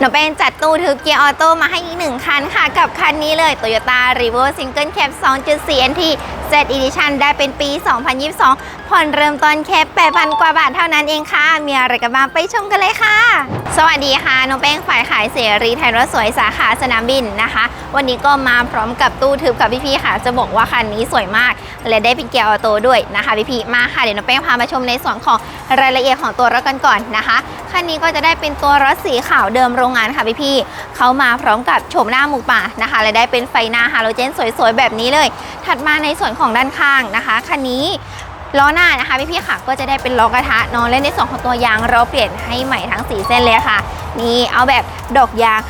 หนูเป็นจัดตู้ทึบเกียร์ออโต้มาให้อีกหนึ่งคันค่ะ กับคันนี้เลย Toyota r e v o Single Cab 2.4 NT Z Edition ได้เป็นปี 2022 ผ่อนเริ่มต้นแค่8,000 กว่าบาทเท่านั้นเองค่ะ มีอะไรกันบ้างไปชมกันเลยค่ะ สวัสดีค่ะน้องแป้งฝ่ายขายเสรีไทยรถสวยสาขาสนามบินนะคะ วันนี้ก็มาพร้อมกับตู้ทึบกับพี่ๆค่ะ จะบอกว่าคันนี้สวยมาก และได้เป็นเกียร์ออโต้ด้วยนะคะพี่ๆมาค่ะเดี๋ยวน้องแป้งพามาชมในส่วนของรายละเอียดของตัวรถกันก่อนนะคะคันนี้ก็จะได้เป็นตัวรถสีขาวเดิมโรงงานค่ะพี่ๆเขามาพร้อมกับโฉมหน้าหมูป่านะคะ และได้เป็นไฟหน้าฮาโลเจนสวยๆแบบนี้เลย ถัดมาในส่วนของด้านข้างนะคะคันนี้ ล้อหน้านะคะพี่ๆค่ะก็จะได้เป็นล้อกระทะนอนและในส่วนของตัวยางเราเปลี่ยนให้ใหม่ทั้งสีเส้นเลยค่ะ นี่เอาแบบดอกยาง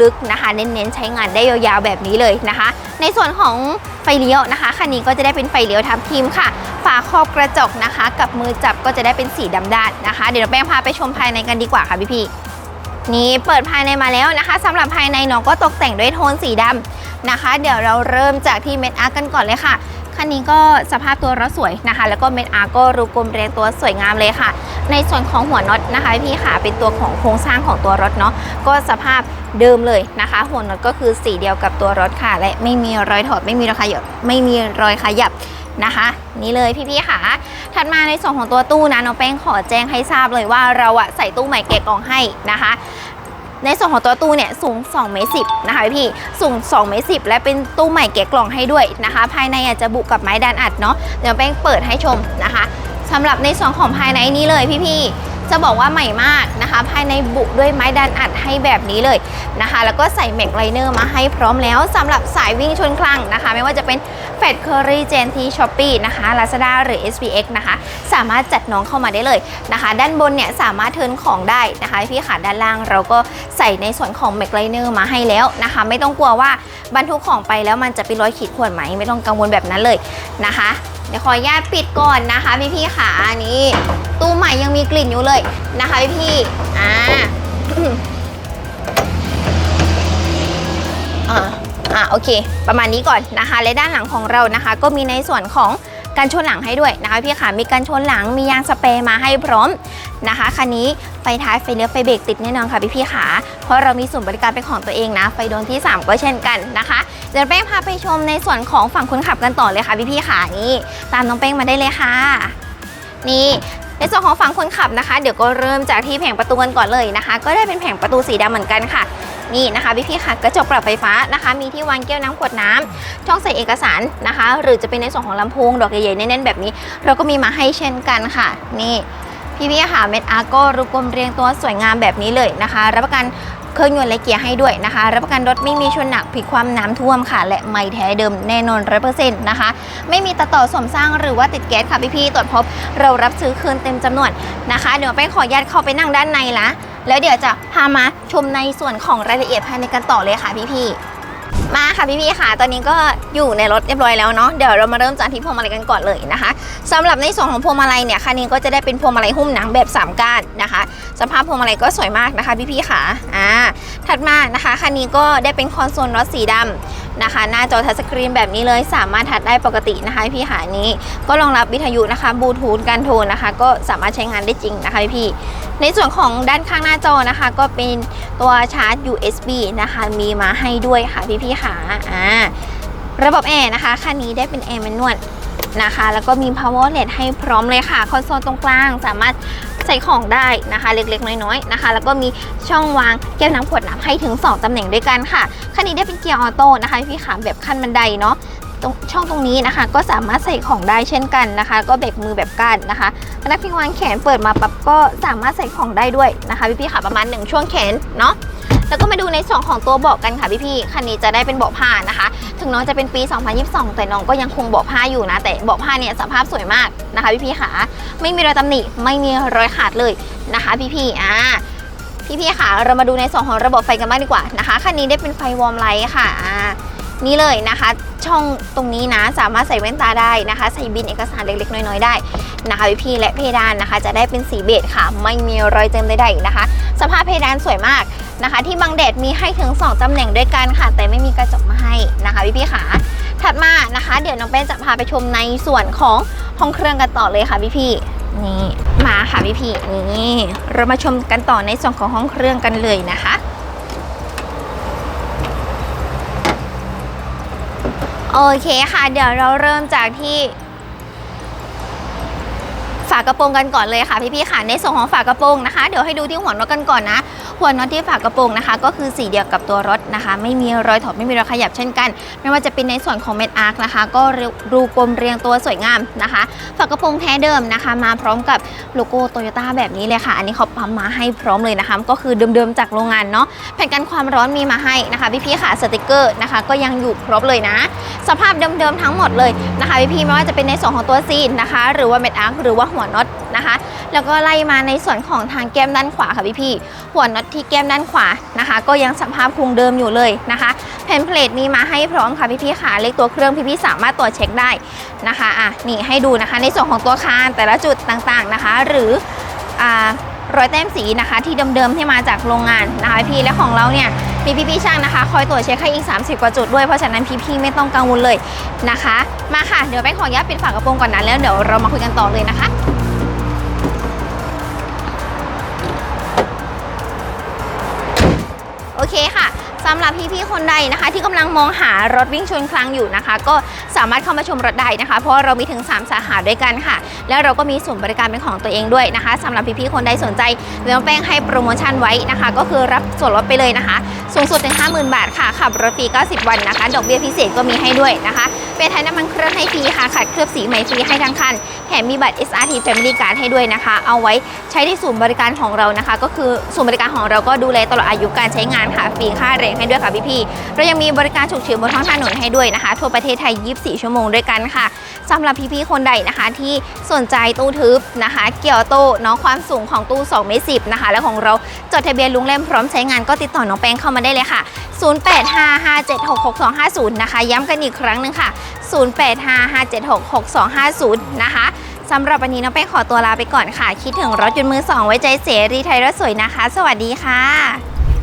ลึกๆนะคะ เน้นๆใช้งานได้ยาวๆแบบนี้เลยนะคะ ในส่วนของไฟเลี้ยวนะคะคันนี้ก็จะได้เป็นไฟเลี้ยวทับทิมค่ะ ฝาครอบกระจกนะคะ กับมือจับก็จะได้เป็นสีดำด้านนะคะ เดี๋ยวเราแป้งพาไปชมภายในกันดีกว่าค่ะพี่ๆนี่เปิดภายในมาแล้วนะคะสำหรับภายในน้องก็ตกแต่งด้วยโทนสีดำนะคะ เดี๋ยวเราเริ่มจากที่เม็ดอาร์กันก่อนเลยค่ะ คันนี้ก็สภาพตัวรถสวยนะคะ แล้วก็เม็ดอาร์ก็รูกลมเรียงตัวสวยงามเลยค่ะ ในส่วนของหัวน็อตนะคะพี่ค่ะเป็นตัวของโครงสร้างของตัวรถเนาะก็สภาพเดิมเลยนะคะ หัวน็อตก็คือสีเดียวกับตัวรถค่ะ และไม่มีรอยถอดไม่มีรอยขยับไม่มีรอยขยับนะคะนี่เลยพี่ๆค่ะ ถัดมาในส่วนของตัวตู้นะน้องแป้งขอแจ้งให้ทราบเลยว่าเราอะใส่ตู้ใหม่แกะกล่องให้นะคะ ในส่วนของตัวตู้เนี่ยสูง2เมตรสินะคะพี่สูง2เมตรสิและเป็นตู้ใหม่เก๋กล่องให้ด้วยนะคะ ภายในอาจจะบุกับไม้ดันอัดเนาะเดี๋ยวแป้งเปิดให้ชมนะคะสำหรับในส่วนของภายในนี้เลยพี่ๆ จะบอกว่าใหม่มากนะคะ ภายในบุด้วยไม้ดันอัดให้แบบนี้เลยนะคะ แล้วก็ใส่แม็กไลเนอร์มาให้พร้อมแล้วสำหรับสายวิ่งชนคลังนะคะ ไม่ว่าจะเป็นแฟดเคอรี่เจนที่ช้อปปี้นะคะ Lazada หรือ SPX นะคะ สามารถจัดน้องเข้ามาได้เลยนะคะ ด้านบนเนี่ยสามารถเทินของได้นะคะพี่ขาด้านล่างเราก็ใส่ในส่วนของแม็กไลเนอร์มาให้แล้วนะคะ ไม่ต้องกลัวว่าบรรทุกของไปแล้วมันจะเป็นรอยขีดข่วนไหมไม่ต้องกังวลแบบนั้นเลยนะคะเดี๋ยวขออนุญาตปิดก่อนนะคะพี่พี่ๆขาอันนี้ ตู้ใหม่ยังมีกลิ่นอยู่เลยนะคะพี่พี่อ่าอ่าอ่าโอเค ประมาณนี้ก่อนนะคะ และด้านหลังของเรานะคะ ก็มีในส่วนของการชนหลังให้ด้วยนะคะพี่ขามีการชนหลังมียางสเปรย์มาให้พร้อมนะคะคันนี้ไฟท้ายไฟเลี้ยวไฟเบรกติดแน่นอนค่ะพี่พี่ขาเพราะเรามีศูนย์บริการเป็นของตัวเองนะ ไฟดวงที่ 3 ก็เช่นกันนะคะเดี๋ยวแป้งพาไปชมในส่วนของฝั่งคนขับกันต่อเลยค่ะพี่พี่ขานี่ตามน้องเป้งมาได้เลยค่ะนี่ ในส่วนของฝั่งคนขับนะคะ เดี๋ยวก็เริ่มจากที่แผงประตูกันก่อนเลยนะคะ ก็ได้เป็นแผงประตูสีดำเหมือนกันค่ะ นี่นะคะพี่พี่ค่ะกระจกปรับไฟฟ้านะคะ มีที่วางแก้วน้ำขวดน้ำช่องใส่เอกสารนะคะ หรือจะเป็นในส่วนของลำโพงดอกใหญ่ๆแน่นๆแบบนี้ เราก็มีมาให้เช่นกันค่ะ นี่พี่พี่ค่ะเม็ดอาร์ก็รูปกลมเรียงตัวสวยงามแบบนี้เลยนะคะ รับประกัน เครื่องยนต์และเกียร์ให้ด้วยนะคะ รับประกันรถไม่มีชนหนักผิดความน้ำท่วมค่ะ และไม่แท้เดิมแน่นอนร้อยเปอร์เซ็นต์นะคะ ไม่มีตัดต่อสมสร้างหรือว่าติดแก๊สค่ะพี่ๆตรวจพบ เรารับซื้อคืนเต็มจำนวนนะคะ เดี๋ยวไปขออนุญาตเข้าไปนั่งด้านในละแล้วเดี๋ยวจะพามาชมในส่วนของรายละเอียดภายในกันต่อเลยค่ะพี่ๆ มาค่ะพี่ๆค่ะ ตอนนี้ก็อยู่ในรถเรียบร้อยแล้วเนาะ เดี๋ยวเรามาเริ่มจากที่พวงมาลัยกันก่อนเลยนะคะสำหรับในส่วนของพวงมาลัยเนี่ยคันนี้ก็จะได้เป็นพวงมาลัยหุ้มหนังแบบ3ก้านนะคะ สภาพพวงมาลัยก็สวยมากนะคะพี่ๆค่ะ อ่า ถัดมานะคะคันนี้ก็ได้เป็นคอนโซลรถสีดำนะคะ หน้าจอทัชสกรีนแบบนี้เลยสามารถทัดได้ปกตินะคะพี่ๆค่ะนี้ ก็รองรับวิทยุนะคะบลูทูธการโทรนะคะ ก็สามารถใช้งานได้จริงนะคะพี่ในส่วนของด้านข้างหน้าจอนะคะ ก็เป็นตัวชาร์จ USB นะคะมีมาให้ด้วยค่ะพี่ๆค่ะอ่าระบบแอร์นะคะคันนี้ได้เป็นแอร์แมนนวลนะคะ แล้วก็มี power LED ให้พร้อมเลยค่ะ คอนโซลตรงกลางสามารถใส่ของได้นะคะ เล็กๆ น้อยๆนะคะ แล้วก็มีช่องวางแก้วน้ำขวดน้ำให้ถึง 2ตำแหน่งด้วยกันค่ะคันนี้ได้เป็นเกียร์ออโต้นะคะพี่ขาแบบขั้นบันไดเนาะตรงช่องตรงนี้นะคะ ก็สามารถใส่ของได้เช่นกันนะคะ ก็เบรกมือแบบก้านนะคะพนักพิงวางแขนเปิดมาปั๊บก็สามารถใส่ของได้ด้วยนะคะพี่ๆค่ะประมาณ 1 ช่วงแขนเนาะ แล้วก็มาดูในส่วนของตัวเบาะกันค่ะพี่ๆคันนี้จะได้เป็นเบาะผ้านะคะ ถึงน้องจะเป็นปี 2022 แต่น้องก็ยังคงเบาะผ้าอยู่นะ แต่เบาะผ้าเนี่ยสภาพสวยมากนะคะพี่ๆค่ะ ไม่มีรอยตำหนิไม่มีรอยขาดเลยนะคะ พี่ๆอ่าพี่ๆค่ะ เรามาดูในส่วนของระบบไฟกันบ้างดีกว่านะคะคันนี้ได้เป็นไฟวอร์มไลท์ค่ะอ่านี่เลยนะคะ ช่องตรงนี้นะสามารถใส่แว่นตาได้นะคะ ใส่บินเอกสารเล็กๆ น้อยๆ ได้นะคะพี่และเพดานนะคะ จะได้เป็นสีเบจค่ะ ไม่มีรอยเจิมใดๆนะคะ สภาพเพดานสวยมาก นะคะ ที่บางเดดมีให้ถึง 2ตำแหน่งด้วยกันค่ะ แต่ไม่มีกระจกมาให้นะคะพี่พี่ค่ะถัดมานะคะ เดี๋ยวน้องเป้จะพาไปชมในส่วนของห้องเครื่องกันต่อเลยค่ะพี่ๆนี่มาค่ะพี่ๆนี่เรามาชมกันต่อในส่วนของห้องเครื่องกันเลยนะคะโอเคค่ะ เดี๋ยวเราเริ่มจากที่ฝากระโปรงกันก่อนเลยค่ะพี่ๆค่ะในส่วนของฝากระโปรงนะคะ เดี๋ยวให้ดูที่หัวนกกันก่อนนะ หัวน็อตที่ฝากระโปรงนะคะ ก็คือสีเดียวกับตัวรถนะคะ ไม่มีรอยถอดไม่มีรอยขยับเช่นกัน ไม่ว่าจะเป็นในส่วนของเม็ดอาร์คนะคะ ก็รูกลมเรียงตัวสวยงามนะคะ ฝากระโปรงแท้เดิมนะคะ มาพร้อมกับโลโก้โตโยต้าแบบนี้เลยค่ะ อันนี้เขาปั๊มมาให้พร้อมเลยนะคะ ก็คือเดิมๆจากโรงงานเนาะแผ่นกันความร้อนมีมาให้นะคะพี่ๆค่ะสติกเกอร์นะคะ ก็ยังอยู่ครบเลยนะ สภาพเดิมๆทั้งหมดเลยนะคะพี่ๆไม่ว่าจะเป็นในส่วนของตัวซีนนะคะ หรือว่าเม็ดอาร์คหรือว่าหัวน็อตนะคะ แล้วก็ไล่มาในส่วนของทางแก้มด้านขวาค่ะพี่ๆหัวน็อตที่แก้มด้านขวานะคะ ก็ยังสภาพคงเดิมอยู่เลยนะคะแผ่นเพลทมีมาให้พร้อมค่ะพี่ๆค่ะเลขตัวเครื่องพี่ๆสามารถตรวจเช็คได้นะคะอะนี่ให้ดูนะคะ ในส่วนของตัวคานแต่ละจุดต่างๆนะคะ หรืออ่ารอยแต้มสีนะคะที่เดิมๆที่มาจากโรงงานนะคะพี่และของเราเนี่ยมีพี่ๆช่างนะคะ คอยตรวจเช็คให้อีก 30 กว่าจุดด้วยเพราะฉะนั้นพี่ๆไม่ต้องกังวลเลยนะคะ มาค่ะ เดี๋ยวไปขออนุญาตปิดฝากระโปรงก่อนนะแล้วเดี๋ยวเรามาคุยกันต่อเลยนะคะ เคค่ะสำหรับพี่ๆคนใดนะคะ ที่กำลังมองหารถวิ่งชนคลังอยู่นะคะ ก็สามารถเข้ามาชมรถได้นะคะ เพราะเรามีถึง 3 สาขาด้วยกันค่ะ แล้วเราก็มีศูนย์บริการเป็นของตัวเองด้วยนะคะสำหรับพี่ๆคนใดสนใจเรื่องแป้งให้โปรโมชั่นไว้นะคะ ก็คือรับส่วนลดไปเลยนะคะ สูงสุดถึง50,000 บาทค่ะขับรถฟรี90 วันนะคะ ดอกเบี้ยพิเศษก็มีให้ด้วยนะคะ เปลี่ยนไทยน้ำมันเครื่องให้ฟรีค่ะขัดเคลือบสีใหม่ฟรีให้ทั้งคันแถมมีบัตร SRT Family Card ให้ด้วยนะคะ เอาไว้ใช้ที่ศูนย์บริการของเรานะคะ ก็คือศูนย์บริการของเราก็ดูแลตลอดอายุการใช้งานค่ะฟรีค่าแรงให้ด้วยค่ะพี่ๆเรายังมีบริการฉุกเฉินบนท้องถนนให้ด้วยนะคะ ทั่วประเทศไทย 24 ชั่วโมงด้วยกันค่ะสำหรับพี่ๆคนใดนะคะที่สนใจตู้ทึบนะคะ เกี่ยวโต้เนาะความสูงของตู้2เมตร10นะคะ และของเราจดทะเบียนลุงเล่มพร้อมใช้งานก็ติดต่อน้องแป้งเข้ามาได้เลยค่ะ 0855766250 นะคะ ย้ำกันอีกครั้งหนึ่งค่ะ0855766250 นะคะสำหรับวันนี้น้องแป้งขอตัวลาไปก่อนค่ะ คิดถึงรถยนต์มือสองไว้ใจเสรีไทยรถสวยนะคะ สวัสดีค่ะ